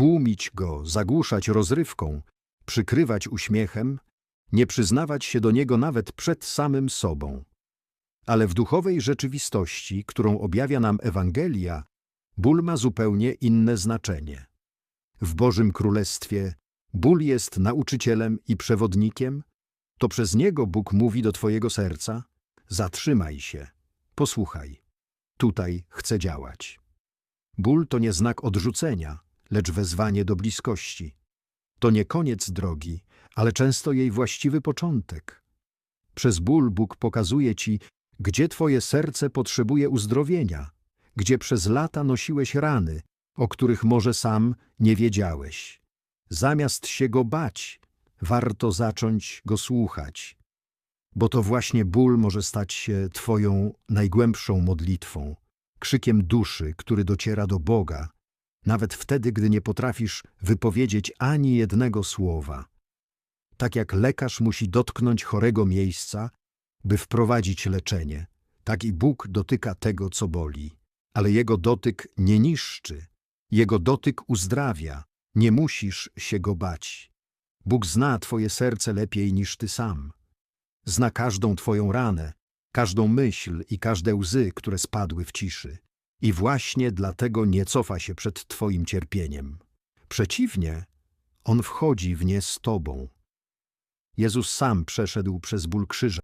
tłumić go, zagłuszać rozrywką, przykrywać uśmiechem, nie przyznawać się do niego nawet przed samym sobą. Ale w duchowej rzeczywistości, którą objawia nam Ewangelia, ból ma zupełnie inne znaczenie. W Bożym Królestwie ból jest nauczycielem i przewodnikiem, to przez niego Bóg mówi do twojego serca: zatrzymaj się, posłuchaj, tutaj chcę działać. Ból to nie znak odrzucenia, lecz wezwanie do bliskości. To nie koniec drogi, ale często jej właściwy początek. Przez ból Bóg pokazuje ci, gdzie twoje serce potrzebuje uzdrowienia, gdzie przez lata nosiłeś rany, o których może sam nie wiedziałeś. Zamiast się go bać, warto zacząć go słuchać, bo to właśnie ból może stać się twoją najgłębszą modlitwą, krzykiem duszy, który dociera do Boga, nawet wtedy, gdy nie potrafisz wypowiedzieć ani jednego słowa. Tak jak lekarz musi dotknąć chorego miejsca, by wprowadzić leczenie, tak i Bóg dotyka tego, co boli. Ale Jego dotyk nie niszczy, Jego dotyk uzdrawia, nie musisz się Go bać. Bóg zna Twoje serce lepiej niż Ty sam. Zna każdą Twoją ranę, każdą myśl i każde łzy, które spadły w ciszy. I właśnie dlatego nie cofa się przed Twoim cierpieniem. Przeciwnie, On wchodzi w nie z Tobą. Jezus sam przeszedł przez ból krzyża,